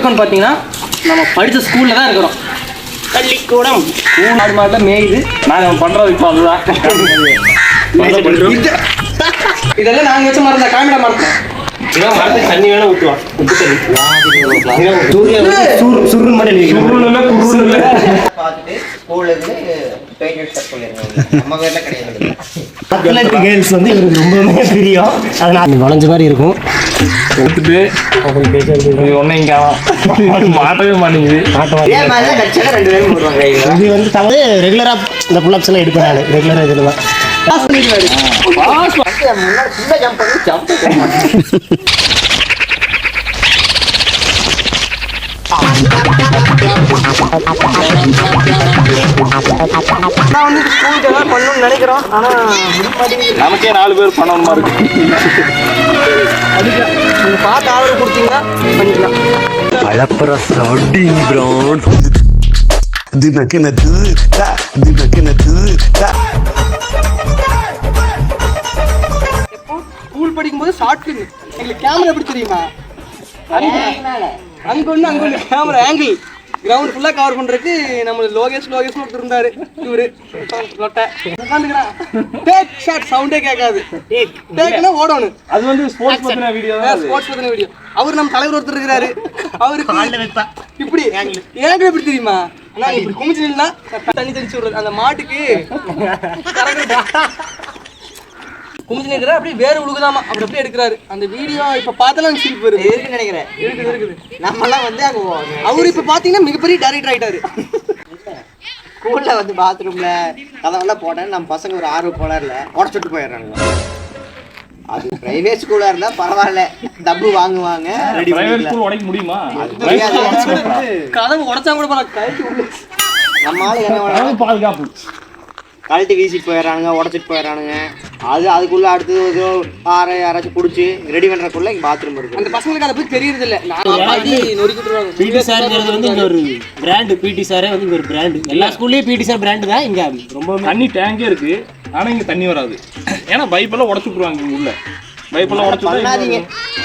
இருக்கோம்னு பார்த்தீங்கன்னா நம்ம படித்த ஸ்கூலில் தான் இருக்கிறோம். பள்ளிக்கூடம் ஸ்கூல் மாடு மாடில் மேயுது நாங்க பண்றது இப்போ அதுதான். இது- இதெல்லாம் நாங்கள் வச்ச தான் காமிட மரம் தண்ணி வேணா ஊற்றுவான் உப்பு தண்ணி. சூரியன் வந்து சுரு சுருன்னு மாதிரி எழுதிக்கணும். பார்த்துட்டு பெயிண்ட் நம்ம வீட்டில் கிடையாது. அத்லெட் கேர்ள்ஸ் வந்து இவருக்கு ரொம்பவே பிரியம். அதனால வளைஞ்ச மாதிரி இருக்கும். எடுத்துட்டு இது ஒன்னும் இங்க மாட்டவே மாட்டேங்குது. கையில். இது வந்து தவிர ரெகுலராக இந்த புல்லப்ஸ் எல்லாம் எடுப்பேன் நான். ரெகுலராக இதில் தான். முன்னாடி நான் வந்து ஸ்கூலுக்கு எல்லாம் பண்ணணும்னு நினைக்கிறோம் ஆனால் நமக்கே நாலு பேர் பண்ணணுமா இருக்கு நீங்கள் பார்த்து ஆர்டர் கொடுத்தீங்கன்னா பண்ணிக்கலாம் Dina do da, dina do da. School படிக்கும்போது ஷார்ட் ஃபிலிம் எங்களுக்கு கேமரா எப்படி தெரியுமா? அங்க ஒன்று அங்க ஒன்று கேமரா ஆங்கிள் கிரவுண்ட் ஃபுல்லாக கவர் பண்ணுறதுக்கு நம்ம லோகேஷ் லோகேஷ்னு ஒருத்தர் இருந்தாரு. இவரு. லொட்டை உட்காந்துக்கிறான் டேக் ஷாட் சவுண்டே கேட்காது. டேக்னா ஓடணும். அது வந்து ஸ்போர்ட்ஸ் பத்தின வீடியோ ஸ்போர்ட்ஸ் பத்தின வீடியோ அவர் நம்ம தலைவர் ஒருத்தர் இருக்கிறாரு. அவருக்கு இப்படி ஏன் எப்படி தெரியுமா? அண்ணா நீ இப்படி குமிச்சு நின்னா தண்ணி தெளிச்சு விடுறது. அந்த மாட்டுக்கு குமிச்சு நிற்கிற அப்படியே வேறு உழுகுதாமா? அப்படி அப்படியே எடுக்கிறாரு. அந்த வீடியோ இப்ப பார்த்தாலும் எனக்கு சிரிப்பு வருது. இருக்குன்னு நினைக்கிறேன்? இருக்குது இருக்குது. நம்மலாம் வந்து அங்கே அவர் இப்ப பாத்தீங்கன்னா மிகப்பெரிய டைரக்டர் ஆயிட்டாரு. ஸ்கூலில் வந்து பாத்ரூம்ல கதவெல்லாம் போட்டேன் நம்ம பசங்க ஒரு ஆர்வம் போலார்ல உடச்சுட்டு போயிடுறாங்க. அது பிரைவேட் ஸ்கூலாக இருந்தால் பரவாயில்ல. டப்பு வாங்குவாங்க. ரெடி பிரைவேட் ஸ்கூல் உடைக்க முடியுமா. கதவு உடைச்சா கூட பரவாயில்ல. கழட்டி உள்ள நம்ம ஆளு என்ன பாதுகாப்பு. கழட்டி வீசிட்டு போயிடுறானுங்க உடச்சிட்டு போயிடுறானுங்க. அது அதுக்குள்ள அடுத்து ஏதோ யாரை யாராச்சும் பிடிச்சி ரெடி பண்ணுறக்குள்ள இங்கே பாத்ரூம் இருக்கு. அந்த பசங்களுக்கு அதை பத்தி தெரியறது இல்ல. பிடி சார்ங்கிறது வந்து இங்க ஒரு பிராண்டு பிடி சாரே வந்து இங்க ஒரு பிராண்டு எல்லா ஸ்கூல்லயும் பிடி சார் பிராண்டு தான் இங்க ரொம்ப தண்ணி டேங்கே இருக்கு. ஆனா இங்க தண்ணி வராது. ஏன்னா பைப்பெல்லாம் உடச்சு விட்டுருவாங்க இங்க உள்ள. பைப்பெல்லாம் உடச்சு பண்ணாதீங்க.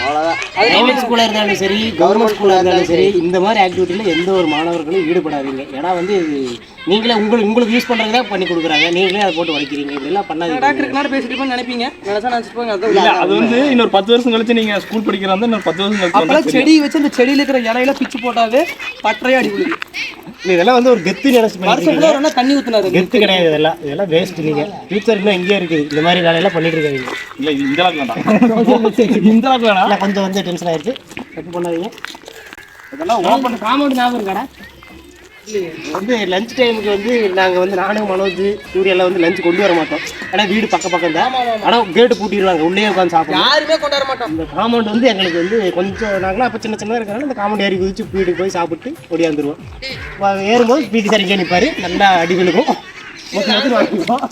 அவ்வளோதான் பிரைவேட் ஸ்கூலா இருந்தாலும் சரி கவர்மெண்ட் ஸ்கூலா இருந்தாலும் சரி இந்த மாதிரி ஆக்டிவிட்டில எந்த ஒரு மாணவர்களும் ஈடுபடாதீங்க. ஏன்னா வந்து இது நீங்களே உங்களுக்கு உங்களுக்கு யூஸ் பண்றதுக்கு தான் பண்ணி கொடுக்குறாங்க. நீங்களே அதை போட்டு உடைக்கிறீங்க இப்படிலாம் பண்ணாதீங்க. டாக்டர் இருக்கனால பேசிட்டு நினைப்பீங்க. நினைச்சா நினைச்சிட்டு போங்க இல்ல அது வந்து இன்னொரு பத்து வருஷம் கழிச்சு நீங்க ஸ்கூல் படிக்கிறா இருந்தா இன்னொரு பத்து வருஷம் கழிச்சு வந்தா அப்பெல்லாம். செடி வச்சு அந்த செடியில இருக்கிற இலையில பிச்சு போட்டாவே பற்றையே அடி விழுது இதெல்லாம் வந்து ஒரு கெத்து நினைச்சு நாள் தண்ணி ஊத்துனாரு. கெத்து கிடையாது இதெல்லாம். இதெல்லாம் வேஸ்ட் நீங்க. ஃபியூச்சர் இன்னும் இங்கே இருக்குது இந்த மாதிரி வேலையெல்லாம் பண்ணிட்டு இருக்காங்க இல்ல இந்த அளவுக்கு வேண்டாம். இந்த அளவுக்கு வேணாம். கொஞ்சம் வந்து டென்ஷன் ஆயிடுச்சு. தப்பு பண்ணாதீங்க. இதெல்லாம் ஓப்பன் காமௌண்ட் ஞாபகம் இருக்காடா வந்து லஞ்ச் டைமுக்கு வந்து நாங்கள் வந்து நானும் மனோஜ் சூரியெல்லாம் வந்து லஞ்ச் கொண்டு வர மாட்டோம். ஆனால் வீடு பக்க பக்கம் தான். ஆனால் கேட்டு பூட்டிடுவாங்க உள்ளே உட்காந்து சாப்பிடுவோம் யாருமே கொண்டாட மாட்டோம். இந்த காம்பவுண்ட் வந்து எங்களுக்கு வந்து கொஞ்சம் நாங்களாம் அப்போ சின்ன சின்னதாக இருக்கிறனால இந்த காம்பவுண்ட் ஏறி குதிச்சு வீட்டுக்கு போய் சாப்பிட்டு ஓடியாந்துருவோம் ஏறும்போது பிடி சார் இங்கே நிற்பாரு நல்லா அடி வாங்கிக்குவோம்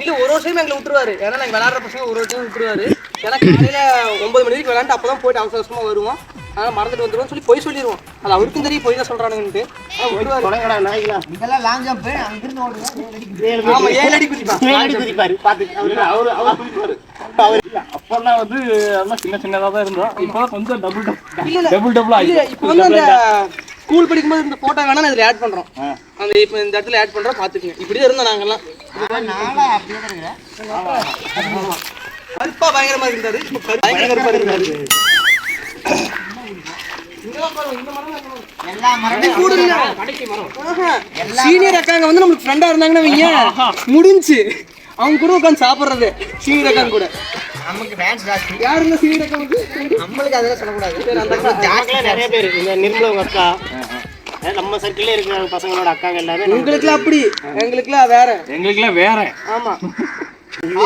இல்ல ஒரு வருஷம் எங்களை விட்டுருவாரு. ஏன்னா நாங்க விளையாடுற பசங்க ஒரு வருஷம் விட்டுருவாரு. ஏன்னா காலையில ஒன்பது மணி வரைக்கும் விளையாண்டு அப்பதான் போயிட்டு அவசர அவசரமா வருவோம். அதனால மறந்துட்டு வந்துருவோம் சொல்லி போய் சொல்லிடுவோம் அது அவருக்கும் தெரியும் போய் தான் சொல்றானுங்கன்ட்டு. அப்பெல்லாம் வந்து சின்ன சின்னதா தான் இருந்தோம் இப்போ கொஞ்சம் டபுள். டபுள் டபுள் இப்ப வந்து அந்த ஸ்கூல் படிக்கும்போது இந்த போட்டோ வேணா நான் இதுல ஆட் பண்றோம். அந்த இப்ப இந்த இடத்துல ஆட் பண்றோம் பாத்துக்கங்க. இப்படிதான் இருந்தோம் நாங்கெல்லாம். கருப்பா பயங்கரமா இருந்தாரு. பயங்கரமா இருந்தாரு எல்லா மரமும் கூட இல்ல. ஆஹா. சீனியர் அக்காங்க வந்து நம்மளுக்கு ஃப்ரெண்டா இருந்தாங்கன்னா வைங்க. முடிஞ்சு. அவங்க கூட உட்காந்து சாப்பிடுறது. சீனியர் அக்காங்க கூட. நமக்கு ஃபேன்ஸ் ஜாஸ்தி. யாருங்க சீனியர் அக்கா வந்து? நம்மளுக்கு அதெல்லாம் சொல்லக்கூடாது. நமக்குலாம் நிறைய பேர் இந்த நிர்மலா உங்க அக்கா. நம்ம சர்க்கிள்ல இருக்கிற பசங்களோட அக்காங்க எல்லாமே நம்ம- உங்களுக்குலாம் அப்படி. எங்களுக்குலாம் வேற. எங்களுக்குலாம் வேற. ஆமா.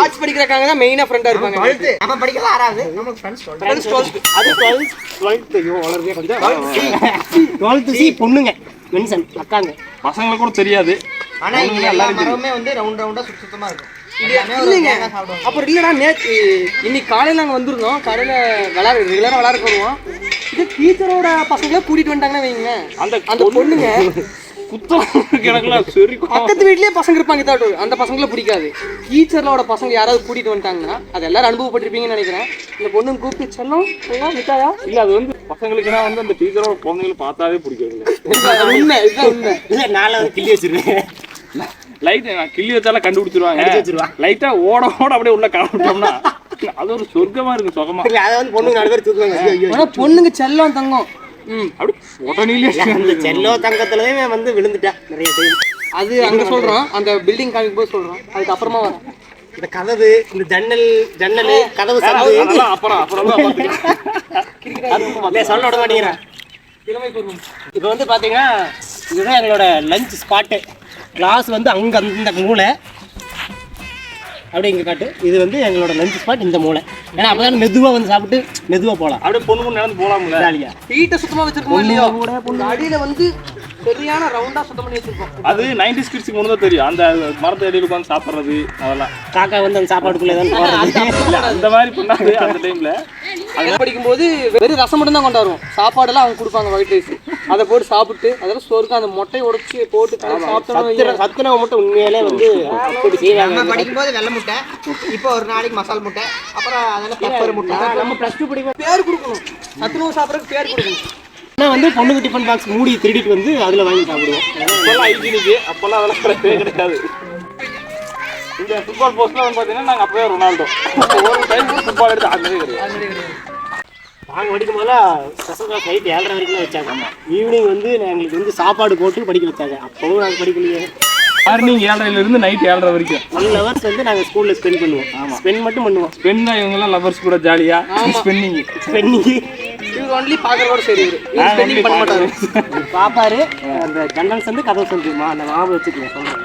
ஆர்ட்ஸ் படிக்கிற அக்காங்க தான் மெயினா ஃப்ரெண்டா இருப்பாங்க. நம்ம படிக்கலாம் ஆறாவது. நமக்கு ஃப்ரெண்ட்ஸ் சொல்றேன் Friends close. அது டுவெல்த் டுவெல்த் ஐயோ வளர்றதே கொஞ்சம் டுவெல்த் சி பொண்ணுங்க. மென்சன் அக்காங்க. பசங்களுக்கு கூட தெரியாது. ஆனா இங்க எல்லா மரமுமே வந்து ரவுண்ட் ரவுண்டா சுத்த சுத்தமா இருக்கும். இல்லைங்க. அப்புறம் இல்லடா நேற்று இன்னைக்கு காலையில நாங்க வந்திருந்தோம். காலையில விளாட ரெகுலரா விளாட வருவோம் இது டீச்சரோட பசங்கள கூட்டிட்டு வந்துட்டாங்கன்னா வைங்க அந்த அந்த பொண்ணுங்க குத்தம் கிடக்குல சரி பக்கத்து வீட்லயே பசங்க இருப்பாங்க அந்த பசங்களை பிடிக்காது. டீச்சர்லோட பசங்க யாராவது கூட்டிட்டு வந்துட்டாங்கன்னா அது எல்லாரும் அனுபவப்பட்டிருப்பீங்கன்னு நினைக்கிறேன். இந்த பொண்ணு கூப்பிட்டு செல்லம் மிட்டாயா இல்ல அது வந்து பசங்களுக்குனா வந்து அந்த டீச்சரோட குழந்தைகளை பார்த்தாவே பிடிக்கிறது உண்மை இதுதான் உண்மை. இல்ல நாளை வந்து கிள்ளி வச்சிருவேன். லைட் நான் கிள்ளி வச்சாலும் கண்டுபிடிச்சிருவாங்க. லைட்டா ஓட ஓட அப்படியே உள்ள காமிட்டோம்னா அது ஒரு சொர்க்கமா இருக்கும் சுகமா. அதை வந்து பொண்ணுங்க நாலு பேர் தூக்குவாங்க. பொண்ணுங்க செல்லம் தங்கம். அந்த செல்லோ தங்கத்துலவே வந்து விழுந்துட்டான் நிறைய டைம் அது அங்க சொல்றோம் அந்த பில்டிங் காமிக்கும் போது சொல்றோம் அதுக்கு அப்புறமா வரும் இந்த கதவு இந்த ஜன்னல் ஜன்னல் கதவு சந்து. அப்புறம் அப்புறம் சொல்ல விட மாட்டேங்கிறேன் இப்போ வந்து பார்த்தீங்கன்னா இதுதான் எங்களோட லஞ்ச் ஸ்பாட்டு கிளாஸ் வந்து அங்கே அந்த மூளை. அப்படியே இங்கே காட்டு. இது வந்து எங்களோட லஞ்ச் ஸ்பாட் இந்த மூளை. ஏன்னா அப்போ தான் மெதுவாக வந்து சாப்பிட்டு மெதுவாக போகலாம் அப்படியே பொண்ணு பொண்ணு நடந்து போலாம்ல. ஜாலியாக வீட்டை சுத்தமா வச்சிருக்கோம் இல்லையோ? இந்த அடியில வந்து சரியான ரவுண்டா சுத்தம் பண்ணி வச்சிருக்கோம். அது நைன்டி கிட்ஸுக்கு மட்டும் தான் தெரியும். அந்த மரத்தை அடியில் உட்காந்து சாப்பிட்றது அதெல்லாம். காக்கா வந்து அந்த சாப்பாட்டுக்குள்ளே தான் இல்ல அந்த மாதிரி பண்ணாது அந்த டைம்ல அது படிக்கும்போது வெறும் ரசம் மட்டும் தான் கொண்டாடுவோம். சாப்பாடெல்லாம் அவங்க கொடுப்பாங்க ஒயிட் ரைஸ் அதை போட்டு சாப்பிட்டு அதெல்லாம் சோறுக்கு அந்த மொட்டையை உடைச்சு போட்டு வைங்க. சத்துணவு மட்டும் உண்மையிலே வந்து அப்படி செய்வாங்க. படிக்கும்போது வெள்ளை முட்டை இப்போ ஒரு நாளைக்கு மசால் முட்டை அப்புறம் அதெல்லாம் பெப்பர் முட்டை. நம்ம ப்ளஸ் டூ படிக்கும் பேர் கொடுக்கணும். சத்துணவு சாப்பிட்றதுக்கு பேர் கொடுக்கணும். ஆனால் வந்து பொண்ணுக்கு டிஃபன் பாக்ஸ் மூடி திருடிட்டு வந்து அதில் வாங்கி சாப்பிடுவோம். அப்பெல்லாம் ஹைஜீனிக்கு அப்பெல்லாம் அதெல்லாம் கிடையவே கிடையாது. இந்த ஃபுட்பால் போஸ்ட்ல வந்து பார்த்தீங்கன்னா நாங்கள் அப்பவே ரொனால்டோ. ஒரு டைம் ஃபுட்பால் எடுத்து ஆடுனதே கிடையாது. நாங்கள் படிக்கும் போதெல்லாம் ஸ்பெஷல் கிளாஸ் நைட் ஏழரை வரைக்கும் வச்சாங்க. ஈவினிங் வந்து எங்களுக்கு வந்து சாப்பாடு போட்டு படிக்க வச்சாங்க. அப்போவும் நாங்கள் படிக்கலையே. மார்னிங் ஏழரைல இருந்து நைட் ஏழரை வரைக்கும். ஒன் ஹவர்ஸ் வந்து நாங்கள் ஸ்கூலில் ஸ்பெண்ட் பண்ணுவோம். ஸ்பெண்ட் மட்டும் பண்ணுவோம். ஸ்பென்னா இவங்கெல்லாம் லவர்ஸ் கூட ஜாலியா ஸ்பென்னிங் ஸ்பெண்டிங்கு இவர் ஒன்லி பார்க்கறதோட சரி பண்ண மாட்டாரு. பாப்பாரு அந்த ஜன்னல்ஸ் வந்து கதவு செஞ்சுமா அந்த மாவு வச்சுக்கலாம் சொல்கிறேன்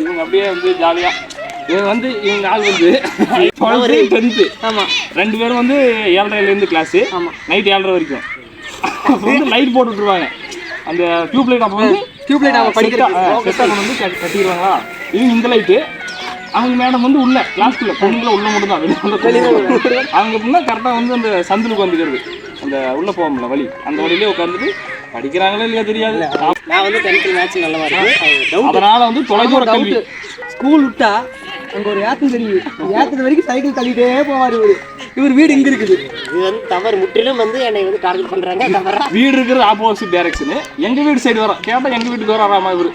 இவங்க அப்படியே வந்து ஜாலியா இவங்க வந்து இவங்க ஆள் வந்து டுவெல்த்து டென்த்து ஆமா. ரெண்டு பேரும் வந்து ஏழரைல இருந்து கிளாஸ் நைட் ஏழரை வரைக்கும். வந்து லைட் போட்டு விட்டுருவாங்க. அந்த டியூப் லைட் அப்போ வந்து டியூப் லைட் அவன் படிக்கிறதுக்கு செட்டாக கொண்டு வந்து கட்டி- கட்டிடுவாங்களா? இவங்க இந்த லைட்டு அவங்க மேடம் வந்து உள்ள கிளாஸ்க்குள்ள பொண்ணுங்கள உள்ள மட்டும் தான் அவங்க எப்படின்னா கரெக்டாக வந்து அந்த சந்திலுக்கு வந்துக்கிறது. அந்த உள்ள போவோம்ல வழி அந்த வழியிலே உட்காந்துட்டு படிக்கிறாங்களா இல்லையா தெரியாது. நான் வந்து டென்த்து மேட்ச் நல்லவா இருக்கு அதனால வந்து தொலைதூர கல்வி. ஸ்கூல் விட்டா அங்க ஒரு ஏத்தம் தெரியும். ஏத்தது வரைக்கும் சைக்கிள் தள்ளிட்டே போவார் இவரு. இவர் வீடு இங்க இருக்குது. இது வந்து தவறு முற்றிலும் வந்து என்னை வந்து டார்கெட் பண்ணுறாங்க தவறா. வீடு இருக்கிறது ஆப்போசிட் டைரக்ஷனு எங்க வீடு சைடு வரோம்? கேட்டா எங்க வீட்டுக்கு வராமா இவரு?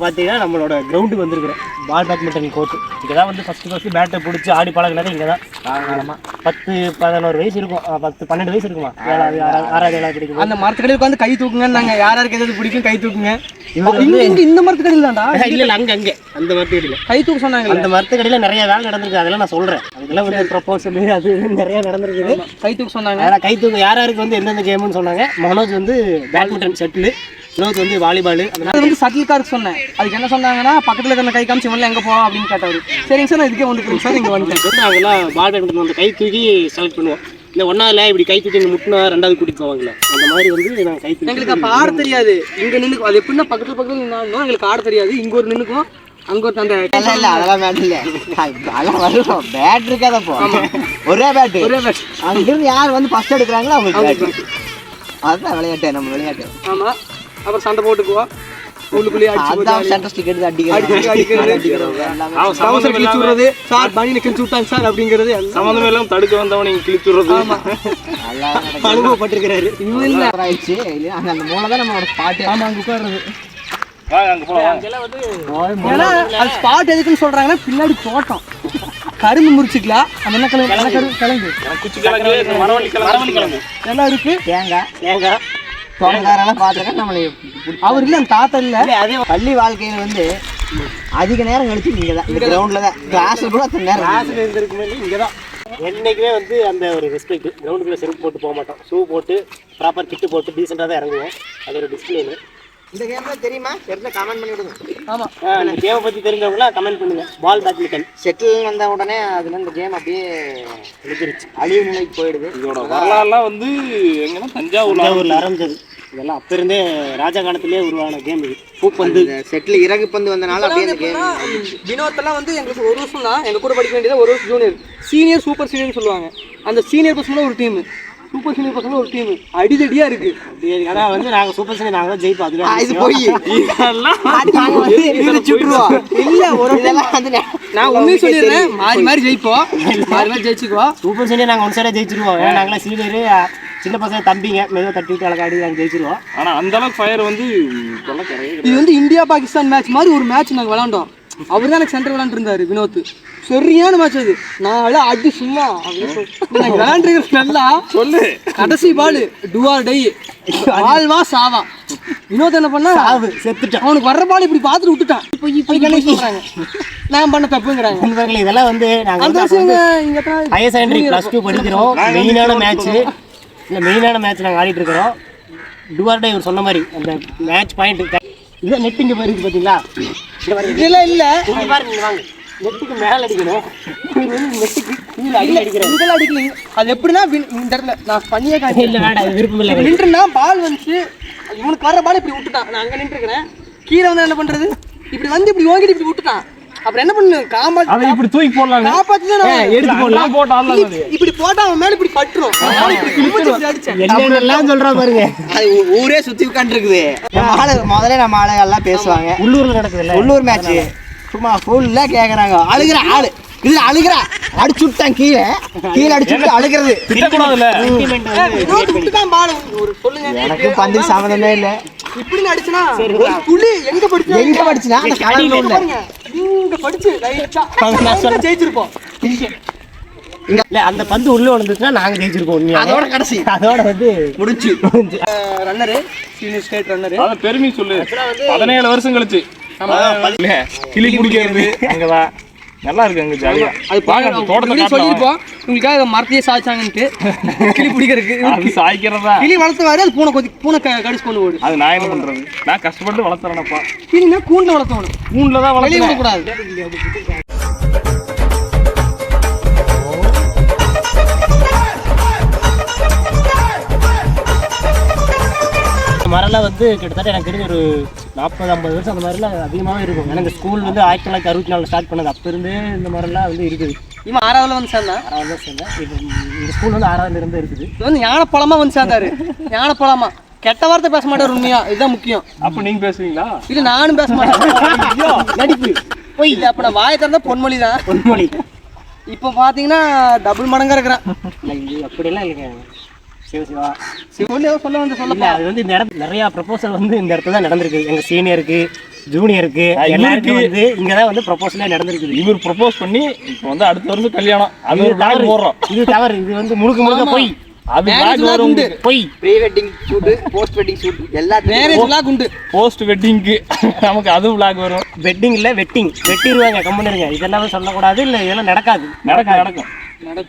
பார்த்தீங்கன்னா நம்மளோட கிரவுண்டுக்கு வந்திருக்கிறோம் பால் பேட்மிண்டன் கோர்ட்டு இங்கே தான் வந்து ஃபஸ்ட்டு ஃபஸ்ட்டு பேட்டை பிடிச்சி ஆடி பழகினது இங்கே தான் பத்து பதினோரு வயசு இருக்கும். பத்து பன்னெண்டு வயசு இருக்குமா? ஏழாவது ஆறாவது ஏழாவது படிக்கும் அந்த மரத்துக்கடையில் உட்காந்து கை தூக்குங்கன்னாங்க யார் யாருக்கு எதாவது பிடிக்கும் கை தூக்குங்க. இங்க இங்க இந்த மரத்துக்கடையில் தான்டா. இல்லை இல்லை அங்கே அங்கே. அந்த மரத்துக்கடியில். கை தூக்க சொன்னாங்க அந்த மரத்துக்கடியில் நிறைய வேலை நடந்திருக்கு. அதெல்லாம் நான் சொல்கிறேன் அதுக்கெல்லாம் வந்து ப்ரொபோசல் அது நிறைய நடந்திருக்குது. கை தூக்க சொன்னாங்க. கை தூக்கு யார் யாருக்கு வந்து எந்தெந்த கேம்னு சொன்னாங்க. மனோஜ் வந்து பேட்மிண்டன் ஷட்டில் வினோத் வந்து வாலிபால். அந்த அது வந்து சட்டில் கார்க்கு சொன்னேன். அதுக்கு என்ன சொன்னாங்கன்னா பக்கத்துல இருக்கிற கை காமிச்சு இவன்ல எங்க போவா அப்படின்னு கேட்டாரு சரிங்க சார் நான் இதுக்கே வந்துக்கிறேன் சார் இங்க வந்துட்டேன் வந்து நாங்கெல்லாம் பால் பேட்மிண்டன் வந்து கை தூக்கி செலக்ட் பண்ணுவோம். இந்த ஒன்றாவில் இப்படி கை தூக்கி முட்டினா ரெண்டாவது கூட்டிட்டு போவாங்களே. அந்த மாதிரி வந்து நாங்கள் கை தூக்கி எங்களுக்கு அப்ப ஆட தெரியாது. இங்க நின்னுக்கும் அது எப்படின்னா பக்கத்துல பக்கத்துல நின்னாலும் எங்களுக்கு ஆட தெரியாது. இங்க ஒரு நின்னுக்கும் அங்க ஒரு அந்த இல்ல இல்ல அதெல்லாம் பேட் இல்ல. அதெல்லாம் வரும் பேட் இருக்காதப்போ ஒரே பேட் ஒரே bat. அங்கிருந்து யார் வந்து ஃபர்ஸ்ட் எடுக்கிறாங்களோ அவங்களுக்கு பேட் அதுதான் விளையாட்டு நம்ம விளையாட்டு. ஆமா. அப்புறம் சண்டை போட்டுக்குவோம் உள்ளுக்குள்ளேயே அடிச்சு அதான் சென்டர் ஸ்டிக் எடுத்து அடிக்கிறது, அடிக்கிறது. அடிக்கிறது. சம்மந்தம் கிழிச்சு விடுறது சார் கிழிச்சு விட்டாங்க சார் அப்படிங்கிறது சம்மந்தம் எல்லாம் தடுக்க வந்தவன் நீங்க கிழிச்சு விடுறது. அனுபவப்பட்டிருக்கிறாரு. இவன் இல்ல. ஆயிடுச்சு அந்த தான் நம்மளோட ஸ்பாட்டு ஆமா அங்க ஸ்பாட் எதுக்குன்னு சொல்றாங்கன்னா பின்னாடி தோட்டம். கரும்பு முறிச்சுக்கலாம். அந்த என்ன கிழங்கு. கிழங்கு. எல்லாம் இருக்கு. தேங்காய். தேங்காய். தோட்டக்காரெல்லாம் பார்த்துருக்கேன். நம்மளை அவர் இல்ல அந்த தாத்தா இல்ல. இல்ல, அதே பள்ளி வாழ்க்கையில வந்து அதிக நேரம் கழிச்சு இங்க தான் இந்த கிரவுண்ட்ல தான். கிளாஸ்ல கூட அத்தனை நேரம் கிளாஸில் இருந்திருக்குமே இங்கே தான் என்றைக்குமே வந்து அந்த ஒரு ரெஸ்பெக்ட் கிரவுண்டுக்குள்ளே செருப்பு போட்டு போக மாட்டோம். ஷூ போட்டு ப்ராப்பர் கிட்டு போட்டு டீசெண்டாக தான் இறங்குவோம். அது ஒரு டிஸ்பிளின் இந்த கேம்ல தெரியுமா? தெரிஞ்ச கமெண்ட் பண்ணி விடுங்க. ஆமா. இந்த கேமை பற்றி தெரிஞ்சவங்களாம் கமெண்ட் பண்ணுங்க. பால் பேட்மிண்டன் செட்டில் வந்த உடனே அதுல இந்த கேம் அப்படியே எழுதிருச்சு அழிவு நிலைக்கு போயிடுது. இதோட வரலாறுலாம் வந்து எங்கன்னா தஞ்சாவூர்ல தஞ்சாவூரில் ஆரம்பிச்சது. இதெல்லாம் அப்ப இருந்தே ராஜா காலத்திலே உருவான கேம் இது. பூப்பந்து. செட்டில் இறகு பந்து வந்தனால அப்படியே அந்த கேம் வினோத்தெல்லாம் வந்து எங்களுக்கு ஒரு வருஷம் தான் எங்க கூட படிக்க வேண்டியது ஒரு வருஷம் ஜூனியர் சீனியர் சூப்பர் சீனியர்னு சொல்லுவாங்க. அந்த சீனியர் பசங்களும் ஒரு டீம் சூப்பர் சீனியர் பசங்களும் ஒரு டீம் அடிதடியா இருக்கு. அதான் வந்து நாங்க சூப்பர் சீனியர் நாங்க தான் ஜெயிப்போம். இது அதுவே போய். நாங்க வந்து நிரூபிச்சு விட்டுருவோம். இல்ல ஒரு இதெல்லாம் வந்து நான் உண்மையை சொல்லிடுறேன். மாறி மாறி ஜெயிப்போம். மாறி மாறி ஜெயிச்சுக்குவோம் சூப்பர் சீனியர் நாங்க ஒன் சைடா ஜெயிச்சிருவோம். ஏன்னா நாங்களாம் சீனியர் சின்ன பசங்க தம்பிங்க மெதுவாக தட்டி விட்டு அழகாடி நாங்கள் ஜெயிச்சிருவோம். ஆனா அந்த அளவுக்கு ஃபயர் வந்து. இது வந்து இந்தியா பாகிஸ்தான் மேட்ச் மாதிரி ஒரு மேட்ச் நாங்கள் விளாண்டோம். அவர் தான் எனக்கு சென்டர் விளாண்டு இருந்தாரு வினோத். சரியான மேட்ச் அது. நான் அடி சும்மா. நாங்கள் விளாண்டுருக்கிற நல்லா. சொல்லு. கடைசி பால் டுவார் டை ஆல்வா சாவா. வினோத் என்ன பண்ணா சாவு செத்துட்டோம் அவனுக்கு வர்ற பால் இப்படி பார்த்துட்டு விட்டுட்டான். இப்போ இப்போ சொல்றாங்க? நான் பண்ண தப்புங்கிறாங்க. மாதிரி இதெல்லாம் வந்து நாங்கள் ஹையர் செகண்டரி ப்ளஸ் டூ படிக்கிறோம் மெயினான மேட்ச் இல்லை மெயினான மேட்ச் நாங்கள் ஆடிட்டு இருக்கிறோம். டுவார்டே இவர் சொன்ன மாதிரி. அந்த மேட்ச் பாயிண்ட் இதான் நெட் இங்கே பாருங்க பார்த்தீங்களா இதெல்லாம் இல்ல நெட்டுக்கு மேலே அடிக்கணும். நெட்டுக்கு கீழே அடி அடிக்கிறேன். இதெல்லாம் அடிக்கலைங்க அது எப்படின்னா இந்த இடத்துல நான் பண்ணியே காட்டி இல்லை வேண்டாம் இது விருப்பம் இல்லை. நின்றுனா பால் வந்துச்சு. இவனுக்கு வர்ற பால் இப்படி விட்டுட்டான். நான் அங்க நின்றுக்கிறேன் கீழே வந்து என்ன பண்றது? இப்படி வந்து இப்படி ஓங்கிட்டு இப்படி விட்டுட்டான். அப்புறம் என்ன பண்ணு? அதை காப்பாத்தி இப்படி தூக்கி போடலாங்க காப்பாத்தி தான் நான் எடுத்து போடலாம். போட்டாலும் அது இப்படி போட்டா அவன் மேல இப்படி பட்டுரும். என்னென்னலாம் சொல்கிறா பாருங்க. அது ஊரே சுத்தி உட்காந்துருக்குது ஆளு முதல்ல நம்ம ஆளுங்கெல்லாம் பேசுவாங்க. உள்ளூரில் நடக்குதுல்ல? உள்ளூர் மேட்ச் சும்மா ஃபுல்லா கேக்குறாங்க. அழுகுற ஆளு. இதுல அழுகுறா. அடிச்சு விட்டான் கீழே. கீழே அடிச்சு விட்டு அழுகிறது. எனக்கு பந்து சம்மந்தமே இல்ல. இப்படி அடிச்சுனா எங்க படிச்சு எங்க படிச்சுனா? அந்த கடல்ல உள்ள பாருங்க இங்க படிச்சு ஜெயிச்சிருப்போம். இல்லை அந்த பந்து உள்ளே வந்துச்சுன்னா நாங்கள் ஜெயிச்சிருக்கோம் அதோட கடைசி. அதோட வந்து முடிச்சு ரன்னரு சீனியர் ஸ்டேட் ரன்னரு பெருமை சொல்லு. பதினேழு வருஷம் கழிச்சு. கிளி பிடிக்கிறது. அங்கதான் நல்லா இருக்கு அங்க ஜாலியா அது வாங்க அந்த தோட்டத்தை முன்னாடியே காட்டலாம் சொல்லியிருப்போம். உங்களுக்காக மரத்தையே சாய்ச்சாங்கன்ட்டு. கிளி பிடிக்கிறதுக்கு. அது சாய்க்கிறதா? கிளி வளர்த்தவாரு அது பூனை கொதி பூனை கடிச்சு கொண்டு ஓடு அது நான் என்ன பண்றது? நான் கஷ்டப்பட்டு வளர்த்துறேனப்பா. கிளினா கூண்டில் வளர்த்தவனும் மூணுல தான் வெளியே வளர்த்துறேன் விடக்கூடாது. மரம்லாம் வந்து கிட்டத்தட்ட எனக்கு தெரிஞ்ச ஒரு நாற்பது ஐம்பது வருஷம் அந்த மாதிரிலாம் அதிகமாகவே இருக்கும். ஏன்னா இந்த ஸ்கூல் வந்து ஆயிரத்தி தொள்ளாயிரத்தி அறுபத்தி நாலு ஸ்டார்ட் பண்ணது. அப்போ இருந்தே இந்த மாதிரிலாம் வந்து இருக்குது. இவன் ஆறாவதுல வந்து சேர்ந்தான். ஆறாவது தான் சேர்ந்தேன். இப்போ இந்த ஸ்கூல் வந்து ஆறாவதுல இருந்து இருக்குது. இது வந்து ஞானப்பழமா வந்து சேர்ந்தாரு. ஞானப்பழமா. கெட்ட வார்த்தை பேச மாட்டாரு உண்மையா. இதுதான் முக்கியம். அப்ப நீங்க பேசுவீங்களா? இல்ல நானும் பேச மாட்டேன். ஐயோ நடிப்பு. போய் இல்ல அப்ப நான் வாயை திறந்தா பொன்மொழி தான். பொன்மொழி. இப்போ பாத்தீங்கன்னா டபுள் மடங்கா இருக்கிறான். ஐயோ அப்படியெல்லாம் இல்லைங்க. சொல்லி சொல்ல வந்து இல்ல சொல்லப்பா. அது வந்து இந்த இடத்துல நிறைய ப்ரொபோசல் வந்து இந்த இடத்துல தான் நடந்திருக்கு. எங்க சீனியருக்கு ஜூனியருக்கு எல்லாருக்கும் வந்து இங்க தான் வந்து ப்ரொபோசலே நடந்திருக்குது. இவர் ப்ரொபோஸ் பண்ணி இப்போ வந்து அடுத்த வருஷம் கல்யாணம். அது தவறு. போடுறோம். இது தவறு. இது வந்து முழுக்க முழுக்க பொய். அது உண்டு. பொய். Pre wedding shoot post wedding shoot marriage எல்லாம் குண்டு. போஸ்ட் வெட்டிங்க்கு நமக்கு அதுவும் vlog வரும். வெட்டிங் இல்ல வெட்டிங் வெட்டிடுவாங்க கம்பெனிங்க இதெல்லாம் சொல்லக்கூடாது இல்ல இதெல்லாம் நடக்காது. நடக்கும் நடக்கும்.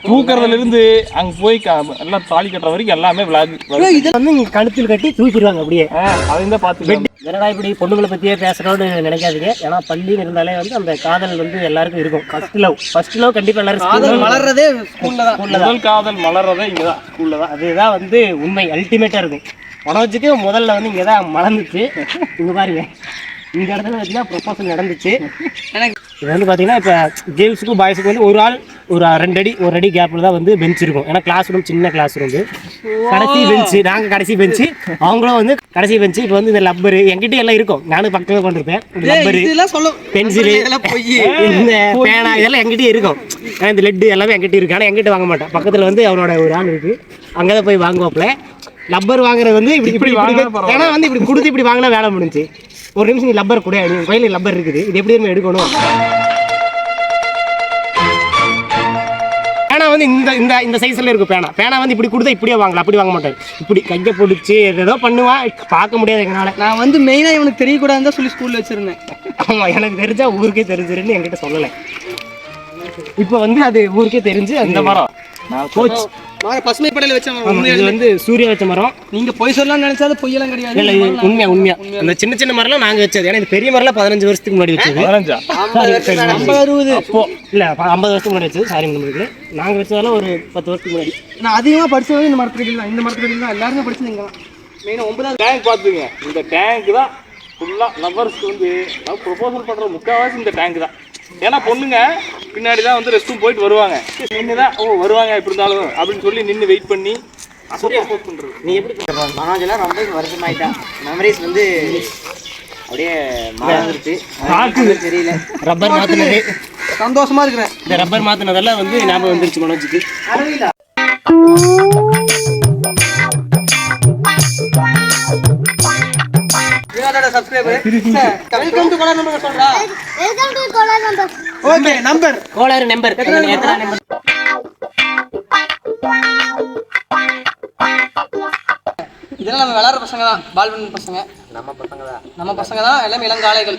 தூக்குறதுல இருந்து அங்க போய் எல்லாம் தாலி கட்டுற வரைக்கும் எல்லாமே வரும் இது வந்து இங்க கழுத்தில் கட்டி தூக்கிடுவாங்க அப்படியே. அதையும் தான் பார்த்து என்னடா இப்படி பொண்ணுங்களை பத்தியே பேசுறோம்னு நினைக்காதீங்க. ஏன்னா பள்ளின்னு இருந்தாலே வந்து அந்த காதல் வந்து எல்லாருக்கும் இருக்கும். ஃபர்ஸ்ட் லவ் ஃபர்ஸ்ட் லவ் கண்டிப்பா எல்லாரும் காதல் வளர்றதே ஸ்கூல்ல தான். முதல் காதல் மலர்றதே இங்கதான் ஸ்கூல்ல தான். அதுதான் வந்து உண்மை. அல்டிமேட்டா இருக்கும். மனோஜுக்கு முதல்ல வந்து இங்கே தான் மலர்ந்துச்சு. இங்க பாருங்க. இந்த இடத்துல பார்த்தீங்கன்னா ப்ரொபோசல் நடந்துச்சு. எனக்கு இது வந்து பார்த்தீங்கன்னா இப்போ கேர்ள்ஸுக்கும் பாய்ஸுக்கும் வந்து ஒரு ஆள் ஒரு ரெண்டு அடி ஒரு அடி கேப்பில் தான் வந்து பெஞ்ச் இருக்கும். ஏன்னா கிளாஸ் ரூம் சின்ன கிளாஸ் ரூம் கடைசி பெஞ்சு நாங்கள் கடைசி பெஞ்சு அவங்களும் வந்து கடைசி பெஞ்சு இப்போ வந்து இந்த லப்பரு என்கிட்ட எல்லாம் இருக்கும். நானும் பக்கத்தில் கொண்டிருப்பேன் லப்பரு இதெல்லாம் சொல்ல பென்சிலு இதெல்லாம் பொய். இந்த பேனா இதெல்லாம் எங்கிட்டே இருக்கும். ஆனா இந்த லெட்டு எல்லாமே எங்கிட்ட இருக்கு. ஆனால் எங்கிட்ட வாங்க மாட்டேன். பக்கத்தில் வந்து அவனோட ஒரு ஆள் இருக்கு. அங்கே தான் போய் வாங்குவாப்புல. லப்பர் வாங்குறது வந்து இப்படி இப்படி. ஏன்னா வந்து இப்படி கொடுத்து இப்படி வாங்கினா வேலை முடிஞ்சு. ஒரு நிமிஷம் நீ லப்பர் கூட நீ கையில் லப்பர் இருக்குது. இது எப்படி நம்ம எடுக்கணும்? பேனா வந்து இந்த இந்த இந்த சைஸ்ல இருக்கும் பேனா. பேனா வந்து இப்படி கொடுத்தா இப்படியே வாங்கலாம். அப்படி வாங்க மாட்டேன். இப்படி கையை பிடிச்சி ஏதோ பண்ணுவான் பார்க்க முடியாது எங்களால நான் வந்து மெயினா இவனுக்கு தெரியக்கூடாதுன்னு தான் சொல்லி ஸ்கூல்ல வச்சிருந்தேன். ஆமா எனக்கு தெரிஞ்சா ஊருக்கே தெரிஞ்சிருன்னு என்கிட்ட சொல்லலை. இப்போ வந்து அது ஊருக்கே தெரிஞ்சு அந்த இந்த மரம். கோச் பசுமை படையில வச்சேன் இது வந்து சூரிய வச்ச மரம். நீங்க பொய் சொல்லலாம் நினைச்சா அது பொய்யெல்லாம் கிடையாது. இல்ல இது உண்மையா? உண்மையா அந்த சின்ன சின்ன மரம்லாம் நாங்க வச்சது. ஏன்னா இந்த பெரிய மரம்லாம் பதினஞ்சு வருஷத்துக்கு முன்னாடி வச்சது. பதினஞ்சா? ஐம்பது அறுபது. அப்போ. இல்ல ப- ஐம்பது வருஷத்துக்கு முன்னாடி வச்சது. சாரி நம்மளுக்கு நாங்க வச்சதெல்லாம் ஒரு பத்து வருஷத்துக்கு முன்னாடி. நான் அதிகமா படிச்சது இந்த மரத்துக்கு தான். இந்த மரத்துக்கு தான் எல்லாருமே படிச்சது இங்க தான் மெயின் ஒன்பதாவது டேங்க் பார்த்துங்க. இந்த டேங்க் தான் ஃபுல்லாக லவ்வர்ஸ்க்கு வந்து ப்ரொபோசல் பண்ணுற முக்கால்வாசி இந்த டேங்க் தான். ஏன்னா பொண்ணுங்க பின்னாடி தான் வந்து ரெஸ்ட் ரூம் போயிட்டு வருவாங்க. நின்று தான் ஓ வருவாங்க எப்படி இருந்தாலும் அப்படின்னு சொல்லி நின்று வெயிட் பண்ணி நீ எப்படி மனோஜெல்லாம் ரொம்ப வருஷமாயிட்டான் மெமரிஸ் வந்து அப்படியே மறந்துருச்சு தெரியல. ரப்பர் மாத்தினது. சந்தோஷமா இருக்கிறேன். இந்த ரப்பர் மாத்தினதெல்லாம் வந்து ஞாபகம் வந்துருச்சு மனோஜுக்கு. வினோதோட subscriber welcome to Kolar number சொல்றா? Welcome to Kolar number okay number கோளாறு நம்பர் எத்தனை நம்பர் இதெல்லாம் நம்ம விளாட்ற பசங்க தான். பால்வன் பசங்க. நம்ம பசங்க தான். நம்ம பசங்க தான். எல்லாமே இளங்காளைகள்.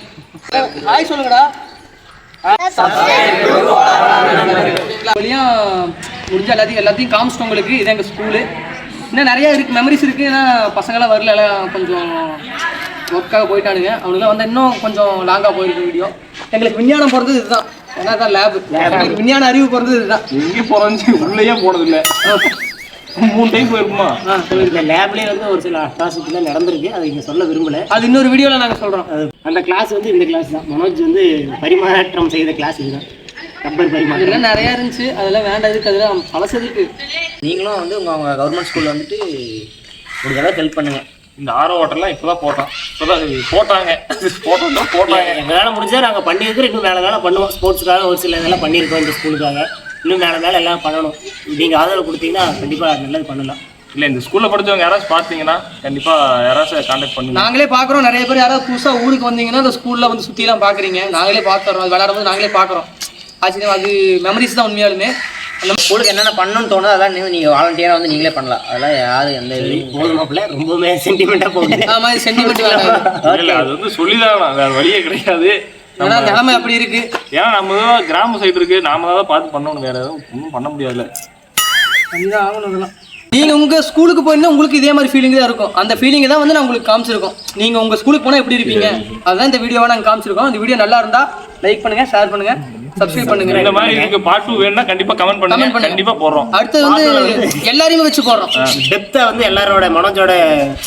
ஹாய் சொல்லுங்கடா. வழியும் முடிஞ்ச எல்லாத்தையும் எல்லாத்தையும் காமிச்சிட்டோம் உங்களுக்கு. இது எங்கள் ஸ்கூலு இன்னும் நிறைய இருக்கு. மெமரிஸ் இருக்கு. ஏன்னா பசங்களாம் வரல. எல்லாம் கொஞ்சம் ஒர்க்காக போயிட்டானுங்க. அவனுக்குலாம் வந்து இன்னும் கொஞ்சம் லாங்காக போயிருக்கு வீடியோ எங்களுக்கு விஞ்ஞானம் போகிறது இதுதான். ஏன்னா தான் லேப் எங்களுக்கு விஞ்ஞான அறிவு போகிறது இதுதான். எங்கேயும் போகிறோன்னு உள்ளேயே போனதில்லை மூணு டைம் போயிருக்குமா? இந்த லேப்லேயே வந்து ஒரு சில அட்ராசிட்டிலாம் நடந்திருக்கு. அதை இங்கே சொல்ல விரும்பல. அது இன்னொரு வீடியோவில் நாங்கள் சொல்கிறோம் அந்த கிளாஸ் வந்து இந்த கிளாஸ் தான். மனோஜ் வந்து பரிமாற்றம் செய்த கிளாஸ் இதுதான். ரப்பர் பரிமாற்றம். நிறையா இருந்துச்சு. அதெல்லாம் வேண்டாதுக்கு அதெல்லாம் பழசதுக்கு நீங்களும் வந்து உங்க உங்க கவர்மெண்ட் ஸ்கூல்ல வந்துட்டு முடிஞ்ச அளவுக்கு ஹெல்ப் பண்ணுங்க. இந்த ஆரோ வாட்டர்லாம் இப்போ தான் போட்டோம். இப்போ தான் போட்டாங்க. போட்டோம் தான் போட்டாங்க எங்களால் முடிஞ்சா நாங்கள் பண்ணியிருக்கிறோம். இன்னும் மேலே மேலே பண்ணுவோம். ஸ்போர்ட்ஸுக்காக ஒரு சில இதெல்லாம் பண்ணியிருக்கோம் இந்த ஸ்கூலுக்காக. இன்னும் மேலே மேலே எல்லாம் பண்ணணும். நீங்கள் ஆதரவு கொடுத்தீங்கன்னா கண்டிப்பாக நல்லது பண்ணலாம். இல்லை இந்த ஸ்கூலில் படிச்சவங்க யாராச்சும் பார்த்தீங்கன்னா கண்டிப்பாக யாராச்சும் காண்டாக்ட் பண்ணுங்க. நாங்களே பார்க்குறோம் நிறைய பேர் யாராவது புதுசாக ஊருக்கு வந்தீங்கன்னா அந்த ஸ்கூலில் வந்து சுற்றிலாம் பார்க்குறீங்க நாங்களே பார்க்குறோம் அது விளையாடும்போது நாங்களே பார்க்குறோம் ஆச்சரியம் அது மெமரிஸ் தான் உண்மையாலுமே. அந்த ஸ்கூலுக்கு என்னென்ன பண்ணணும்னு தோணுதோ அதெல்லாம் நீங்க- நீங்க வாலண்டியரா வந்து நீங்களே பண்ணலாம். அதெல்லாம் யாரும் எந்த இதுலையும் போதுமாப்பிள்ள ரொம்பவே சென்டிமெண்ட்டாக போகுது. ஆமா இது சென்டிமெண்ட் இல்லை அது வந்து சொல்லிதான் வேற வழியே கிடையாது. ஏன்னா நிலைமை அப்படி இருக்கு. ஏன்னா நம்ம தான் கிராம சைடு இருக்கு. நாம தான் பார்த்து பண்ணணும். வேற எதுவும் ஒன்றும் பண்ண முடியாதுல்ல. அதுதான் ஆகணும் இதெல்லாம் நீங்க உங்க ஸ்கூலுக்கு போயிருந்தா உங்களுக்கு இதே மாதிரி ஃபீலிங் தான் இருக்கும். அந்த ஃபீலிங் தான் வந்து நான் உங்களுக்கு காமிச்சிருக்கோம். நீங்க உங்க ஸ்கூலுக்கு போனா எப்படி இருப்பீங்க? அதுதான் இந்த வீடியோவை நாங்க காமிச்சிருக்கோம். இந்த வீடியோ நல்லா இருந்தா லைக் பண்ணுங்க ஷேர் பண்ணுங்க. சப்ஸ்கிரைப் பண்ணுங்க. இந்த மாதிரி இருக்கு பார்ட் டூ வேணும்னா கண்டிப்பா கமெண்ட் பண்ணுங்க. கண்டிப்பா போடுறோம். அடுத்தது வந்து எல்லாரையுமே வச்சு போடுறோம். டெப்த்தாக வந்து எல்லாரோட மனோஜோட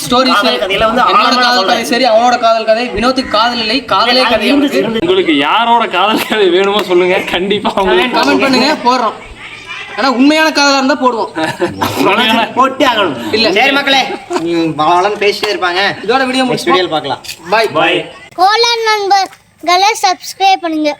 ஸ்டோரிஸ் கதையெல்லாம் வந்து ஆழமா காதல் கதை. சரி அவனோட காதல் கதை வினோத்துக்கு காதல் இல்லை காதலே கதை உங்களுக்கு யாரோட காதல் கதை வேணுமோ சொல்லுங்க. கண்டிப்பா உங்களுக்கு கமெண்ட் பண்ணுங்க போடுறோம். ஆனா உண்மையான காதலா இருந்தா போடுவோம். போட்டே ஆகணும். இல்ல. சரி மக்களே நீங்க பலன் பேசிட்டே இருப்பாங்க. இதோட வீடியோ முடிச்சு வீடியோல பார்க்கலாம். பாய் பாய் கோலார் நண்பர்களை சப்ஸ்கிரைப் பண்ணுங்க.